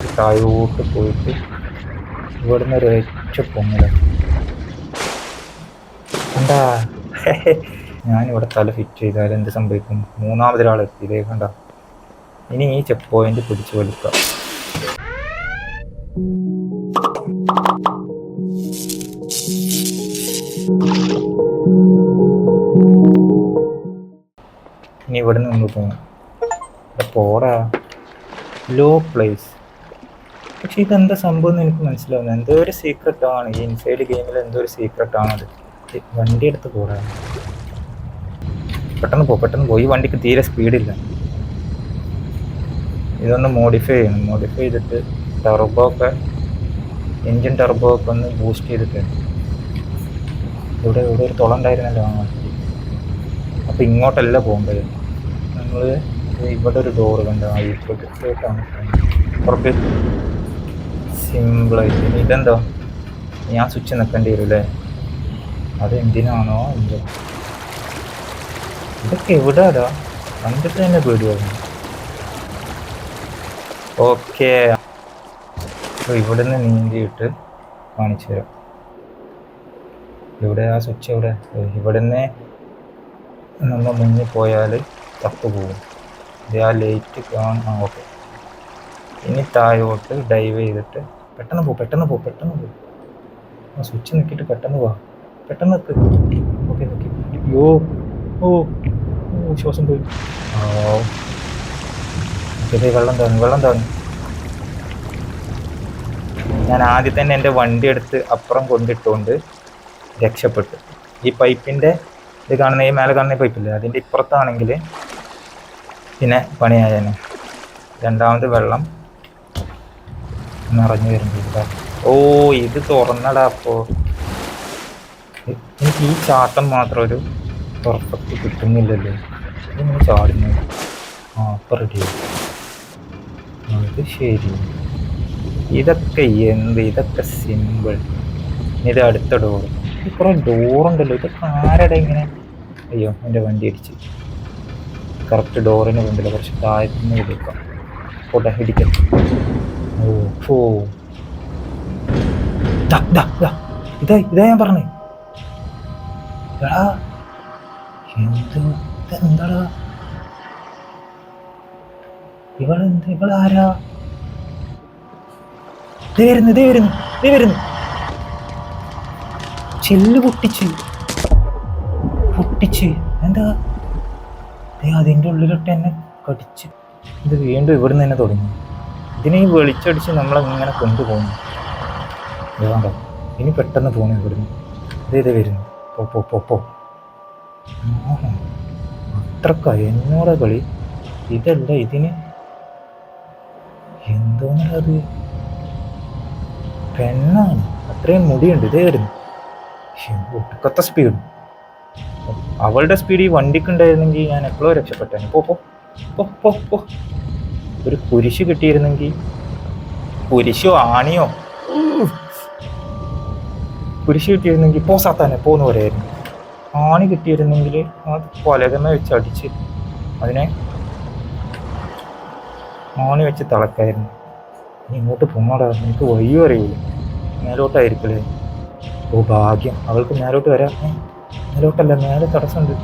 താഴോട്ട് പോയിട്ട് ഇവിടുന്ന് ഒരു ഒറ്റ പൊങ്ങല. എന്താ? ഞാനിവിടെ തല ഫിറ്റ് ചെയ്താൽ എന്ത് സംഭവിക്കും? മൂന്നാമതൊരാൾ എത്തി. ഇതേ കണ്ട? ഇനി ഈ ചെക്ക് പോയിന്റ് പിടിച്ചു വലിക്കാം ഇനി ഇവിടെ നിന്ന് പോകണം പോടാ. ലോ പ്ലേസ് പക്ഷെ ഇതെന്താ സംഭവം എന്ന് എനിക്ക് മനസ്സിലാവുന്നത് എന്തോ ഒരു സീക്രട്ട് ആണ്. ഈ ഇൻസൈഡ് ഗെയിമിൽ എന്തോ ഒരു സീക്രട്ട് ആണത് വണ്ടി എടുത്ത് പോരാ. പെട്ടെന്ന് പോ പെട്ടെന്ന് പോയി വണ്ടിക്ക് തീരെ സ്പീഡില്ല ഇതൊന്ന് മോഡിഫൈ ചെയ്യണം. മോഡിഫൈ ചെയ്തിട്ട് ടർബോ ഒക്കെ എൻജിൻ ടർബോ ഒക്കെ ഒന്ന് ബൂസ്റ്റ് ചെയ്തിട്ട്. ഇവിടെ ഇവിടെ ഒരു തുള ഉണ്ടായിരുന്നല്ലോ വണ്ടി. അപ്പോൾ ഇങ്ങോട്ടല്ല പോകേണ്ടത് നമ്മൾ ഇവിടെ ഒരു ഡോറ് കണ്ടോ? ആ പ്രൊജക്റ്റിലോട്ടാണ് പുറത്ത് സിമ്പിളായിട്ട് ഇനി ഇതെന്തോ? ഞാൻ സ്വിച്ച് നിൽക്കേണ്ടി വരും അല്ലേ അത് എന്തിനാണോ? എന്തോ? ഇതൊക്കെ എവിടെയാടാ കണ്ടിട്ട് തന്നെ പേടിയായിരുന്നു ഓക്കെ ഇവിടെ നിന്ന് നീന്തിയിട്ട് കാണിച്ചു തരാം. ഇവിടെ ആ സ്വിച്ച് എവിടെ? ഇവിടെ നിന്ന് നമ്മൾ മുന്നിൽ പോയാൽ തപ്പ് പോകും. ഇത് ആ ലൈറ്റ് കാണാം. ഓക്കെ ഇനി താഴോട്ട് ഡൈവ് ചെയ്തിട്ട് പെട്ടെന്ന് പോ പെട്ടെന്ന് പോ പെട്ടെന്ന് പോ. ആ സ്വിച്ച് നിൽക്കിയിട്ട് പെട്ടെന്ന് പോവാ പെട്ടെന്ന് എത്ത് ഓക്കെ നോക്കി. അയ്യോ. ഓ ഓ ശ്വാസം പോയി. ഇതേ വെള്ളം തോന്നി വെള്ളം തോന്നി ഞാൻ ആദ്യം തന്നെ എന്റെ വണ്ടി എടുത്ത് അപ്പുറം കൊണ്ടിട്ടുകൊണ്ട് രക്ഷപ്പെട്ടു. ഈ പൈപ്പിന്റെ ഇത് കാണുന്ന ഈ മേലെ കാണുന്ന പൈപ്പില്ലേ? അതിന്റെ ഇപ്പുറത്താണെങ്കിൽ പിന്നെ പണിയായേനെ. രണ്ടാമത് വെള്ളം. നിറഞ്ഞു വരുന്നുണ്ട് ഓ ഇത് തുറന്നടാ അപ്പോ. എനിക്ക് ഈ ചാട്ടം മാത്രം ഒരു പെർഫെക്റ്റ് കിട്ടുന്നില്ലല്ലോ. ഇങ്ങനെ ചാടുന്നു ആ അപ്പം റെഡി അത് ശരി. ഇതൊക്കെ എന്ത്? ഇതൊക്കെ സിമ്പിൾ ഇത് അടുത്ത ഡോർ കുറെ ഡോറുണ്ടല്ലോ ഇതൊക്കെ ആരുടെ ഇങ്ങനെ? അയ്യോ എന്റെ വണ്ടി അടിച്ച് കറക്റ്റ് ഡോറിന് മുമ്പിൽ കുറച്ച് താഴ്ത്തുന്നു എടുക്കാം. പോട്ടെ ഇടിക്കാം. ഓ. ഇതാ ഇതാ ഞാൻ പറഞ്ഞേ. എടാ എന്തോ ഇതെന്താടാ? ഇവളെന്ത് ഇവളാരാ? ദേ വരുന്നു ദേ വരുന്നു ദേ വരുന്നു. ചെല്ല് പൊട്ടിച്ച്. പൊട്ടിച്ച്. എന്താ? ദേ അതിന്റെ ഉള്ളിലിട്ട് എന്നെ കടിച്ച്. ഇത് വീണ്ടും ഇവിടുന്ന് തന്നെ തുടങ്ങി. ഇതിനെ ഈ വെളിച്ചടിച്ച് നമ്മളങ്ങനെ കൊണ്ടുപോകുന്നു? വേണ്ട ഇനി പെട്ടെന്ന് പോകണം ഇവിടുന്ന്. ഇതേ ഇതേ വരുന്നു. പോ പോ പോ പോ. അത്രക്ക. എന്നോടെ കളി? ഇതല്ല ഇതിന്? എന്തോന്നത് പെണ്ണാണ്. അത്രയും മുടിയുണ്ട്. ഇതേ വരുന്നു. ഒട്ടുക്കത്ത സ്പീഡ് അവളുടെ സ്പീഡ് ഈ വണ്ടിക്കുണ്ടായിരുന്നെങ്കിൽ ഞാൻ എപ്പോഴും രക്ഷപ്പെട്ടേനെ. പോ. പോ പോ പോ. ഒരു കുരിശ് കിട്ടിയിരുന്നെങ്കിൽ കുരിശോ ആണിയോ. കുരിശ് കിട്ടിയിരുന്നെങ്കിൽ പോ സാത്താനെ പോന്ന് പറയായിരുന്നു. ആണി കിട്ടിയിരുന്നെങ്കിൽ അത് കൊലകമേ വെച്ച് അടിച്ച് അതിനെ ആണി വെച്ച് തിളക്കായിരുന്നു. ഇങ്ങോട്ട് പൊങ്ങാടാ എനിക്ക് വഴിയും അറിയില്ല. മേലോട്ടായിരിക്കില്ലേ? ഓ ഭാഗ്യം. അവൾക്ക് മേലോട്ട് വരാം. മേലോട്ടല്ല മേലെ തടസ്സമുണ്ട്.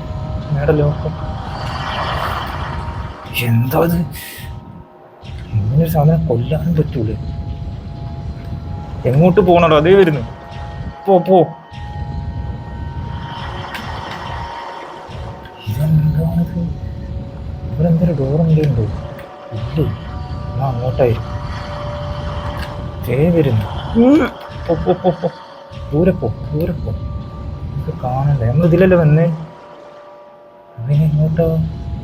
മേടല്ലോ എന്താ ഇങ്ങനൊരു സാധനം കൊല്ലാൻ പറ്റൂലേ. എങ്ങോട്ട് പോകണോ അതേ വരുന്നു. പോ പോ. ഇതെന്താണിത് ഇവിടെ എന്തൊരു ആ അങ്ങോട്ടായി. ദേ വരുന്നു. പോ പോ പോ പോ. പോ പോ. കാണണ്ടേ. നമ്മൾ ഇതിലല്ലേ വന്നേ? അങ്ങനെ പോയാലും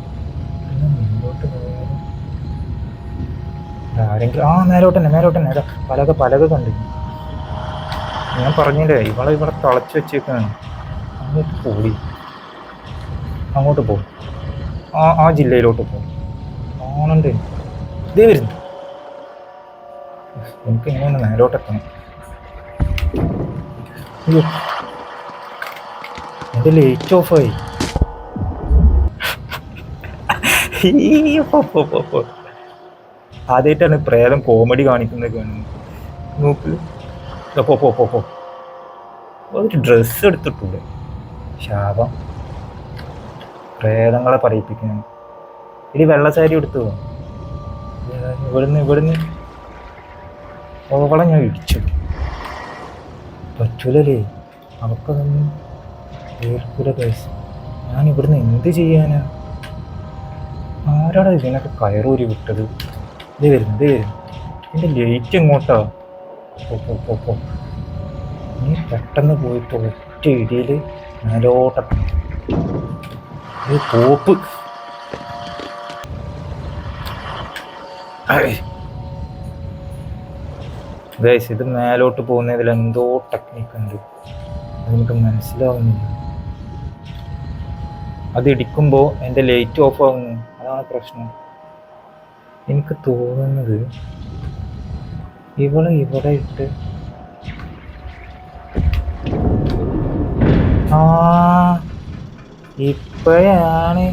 ആരെങ്കിലും ആ മേലോട്ട് തന്നെ മേലോട്ട് തന്നെ പലക പലക കണ്ടു ഞാൻ പറഞ്ഞില്ലേ ഇവളെ ഇവിടെ തളച്ച് വെച്ചേക്കാണ്. അങ്ങോട്ട് പോയി. അങ്ങോട്ട് പോ. ആ ആ ജില്ലയിലോട്ട് പോ. ആണുണ്ട് ഇതേ വരുന്നു. എനിക്ക് ഇങ്ങനെ നേരോട്ടെത്തണം അയ്യോ. എന്റെ ലേറ്റ് ഓഫായി ഈ പോ. ആദ്യമായിട്ടാണ് പ്രേതം കോമഡി കാണിക്കുന്നത് കാണുന്നത്. നോക്ക്. പോ പോ പോ പോ. ഒരു ഡ്രസ്സ് എടുത്തിട്ടുണ്ട്. ശാപം. പ്രേതങ്ങളെ പറയിപ്പിക്കുന്നു ഇനി വെള്ള സാരി എടുത്തു? ഇവിടുന്ന് ഇവിടുന്ന്. ഓവളെ ഞാൻ ഇടിച്ചു. പറ്റൂലല്ലേ? കേസ് ഞാൻ ഇവിടുന്ന് എന്ത് ചെയ്യാനാ? ആരാടാ ഇതിനൊക്കെ കയറൂരി വിട്ടത്? ഇത് വരും ഇത് വരും എന്റെ ലൈറ്റ് എങ്ങോട്ടാ? പോ നീ പെട്ടെന്ന് പോയിട്ട് ഒറ്റ ഇടിയിൽ മേലോട്ടെത്തണം ഇത് പോപ്പ്. ഇത് മേലോട്ട് പോകുന്നതിൽ എന്തോ ടെക്നിക്ക് ഉണ്ട്. അതെനിക്ക് മനസ്സിലാവുന്നില്ല. അത് ഇടിക്കുമ്പോൾ എന്റെ ലൈറ്റ് ഓഫ് ആവുന്നു. അതാണ് പ്രശ്നം. എനിക്ക് തോന്നുന്നത് ഇവളെ ഇവിടെ ഇട്ട് ആ ഇപ്പോഴാണ്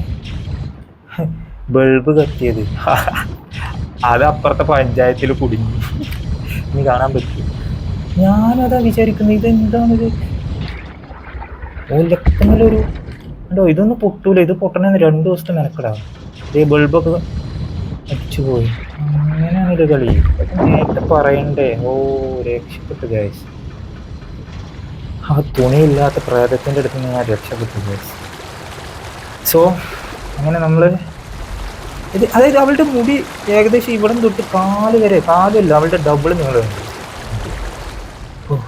ബൾബ് കത്തിയത്. അത് അപ്പുറത്തെ പഞ്ചായത്തിൽ കുടുങ്ങി. ഇനി കാണാൻ പറ്റും. ഞാനതാ വിചാരിക്കുന്നത് ഇതെന്താണിത്? ഉണ്ടോ ഇതൊന്നും പൊട്ടൂല. ഇത് പൊട്ടണെന്ന് രണ്ടു ദിവസത്തെ മെനക്കെടാ. ഇതേ ബൾബൊക്കെ അടിച്ചു പോയി അങ്ങനെയാണ് ഒരു കളി. നേരത്തെ പറയണ്ടേ? ഓ രക്ഷപ്പെട്ടു ഗൈസ് ആ തുണിയില്ലാത്ത പ്രേതത്തിന്റെ അടുത്ത് നിന്ന് ഞാൻ രക്ഷപ്പെട്ടു ഗൈസ് സോ അങ്ങനെ നമ്മൾ ഇത് അതായത് അവളുടെ മുടി ഏകദേശം ഇവിടെ തൊട്ട് കാൽ വരെ കാലല്ല അവളുടെ ഡബിൾ നീളമുണ്ട്. ഓ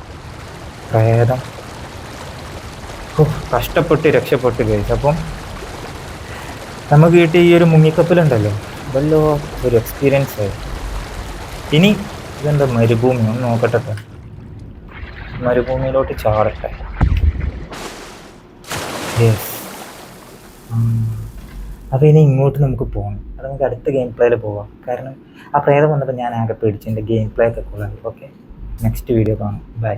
പ്രേതം. ഓ കഷ്ടപ്പെട്ട് രക്ഷപ്പെട്ടു ഗൈസ് അപ്പം നമുക്ക് കിട്ടിയ ഈ ഒരു മുങ്ങിക്കപ്പലുണ്ടല്ലോ. വല്ലോ ഒരു എക്സ്പീരിയൻസ് ആയി. ഇനി ഇതെന്താ മരുഭൂമി? ഒന്ന് നോക്കട്ടെ ട്ടോ. മരുഭൂമിയിലോട്ട് ചാടട്ടെ. യെസ് അപ്പോൾ ഇനി ഇങ്ങോട്ട് നമുക്ക് പോകണം അത് നമുക്ക് അടുത്ത ഗെയിം പ്ലേയിൽ പോവാം. കാരണം ആ പ്രേതം വന്നപ്പോൾ ഞാൻ ആകെ പേടിച്ചു എന്റെ ഗെയിം പ്ലേ ഒക്കെ കൊള്ളാം. ഓക്കെ നെക്സ്റ്റ് വീഡിയോ കാണാം. ബൈ